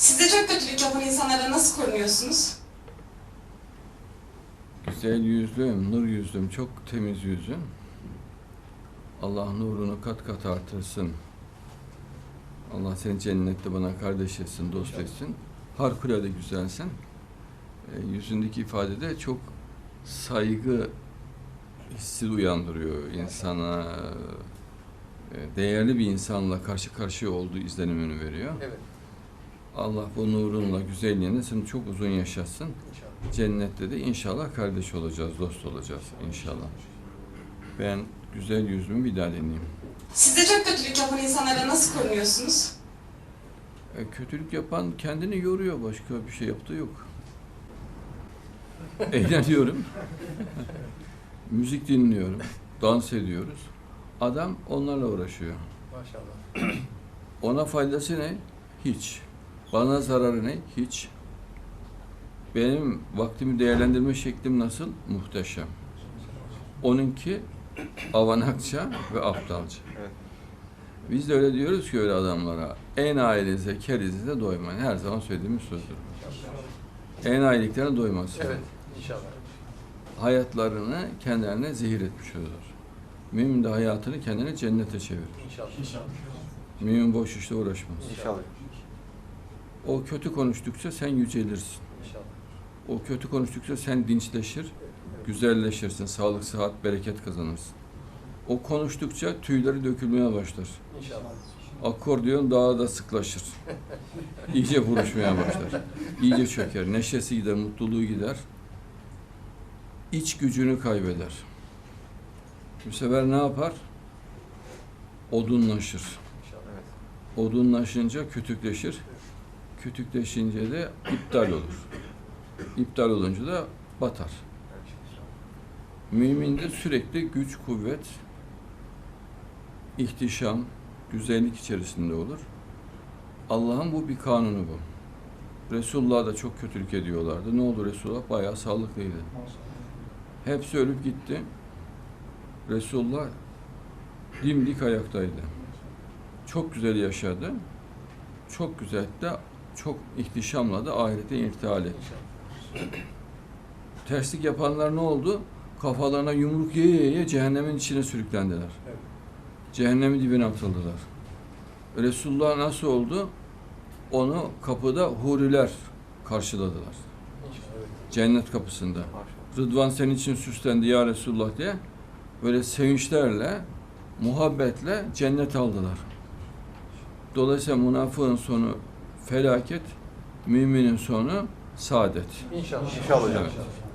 Siz de çok kötülük yapan insanlara nasıl korunuyorsunuz? Güzel yüzlüm, nur yüzlüm, çok temiz yüzüm. Allah nurunu kat kat artırsın. Allah seni cennette bana kardeş etsin, dost etsin. Harikulade güzelsin. E, yüzündeki ifade de çok saygı hissi uyandırıyor insana. E, değerli bir insanla karşı karşıya olduğu izlenimini veriyor. Evet. Allah bu nurunla, güzelliğini seni çok uzun yaşatsın. İnşallah. Cennette de inşallah kardeş olacağız, dost olacağız inşallah. Ben güzel yüzümü bir daha deneyeyim. Siz de çok kötülük yapan insanlara nasıl korunuyorsunuz? E, kötülük yapan kendini yoruyor, başka bir şey yaptığı yok. Eğleniyorum. Müzik dinliyorum, dans ediyoruz. Adam onlarla uğraşıyor. Maşallah. Ona faydası ne? Hiç. Bana zararı ne? Hiç. Benim vaktimi değerlendirme şeklim nasıl? Muhteşem. Onunki avanakça ve aptalca. Biz de öyle diyoruz ki öyle adamlara. En ailenize, kerinize doymayın. Her zaman söylediğimiz sözdür. En aileliklerine doymasın. Evet. İnşallah. Hayatlarını kendilerine zehir etmiş olur. Mümin de hayatını kendine cennete çevirir. İnşallah. İnşallah. Mümin boş işle uğraşmaz. İnşallah. O kötü konuştukça sen yücelirsin. İnşallah. O kötü konuştukça sen dinçleşir, güzelleşirsin, sağlık, sıhhat, bereket kazanırsın. O konuştukça tüyleri dökülmeye başlar. İnşallah. Akordeon daha da sıklaşır. İyice vuruşmaya başlar. İyice çöker. Neşesi gider, mutluluğu gider. İç gücünü kaybeder. Bu sefer ne yapar? Odunlaşır. İnşallah. Evet. Odunlaşınca kütükleşir. Kütükleşince de iptal olur. İptal olunca da batar. Müminde sürekli güç, kuvvet, ihtişam, güzellik içerisinde olur. Allah'ın bu bir kanunu bu. Resulullah da çok kötülük ediyorlardı. Ne oldu Resulullah? Bayağı sağlıklıydı. Hepsi ölüp gitti. Resulullah dimdik ayaktaydı. Çok güzel yaşadı. Çok güzel de çok ihtişamla da ahirete irtihal etti. Terslik yapanlar ne oldu? Kafalarına yumruk yeye yeye cehennemin içine sürüklendiler. Evet. Cehennemin dibine atıldılar. Resulullah nasıl oldu? Onu kapıda huriler karşıladılar. Evet. Cennet kapısında. Rıdvan senin için süslendi ya Resulullah diye böyle sevinçlerle, muhabbetle cennet aldılar. Dolayısıyla münafığın sonu felaket, müminin sonu saadet. İnşallah. İnşallah hocam. Evet.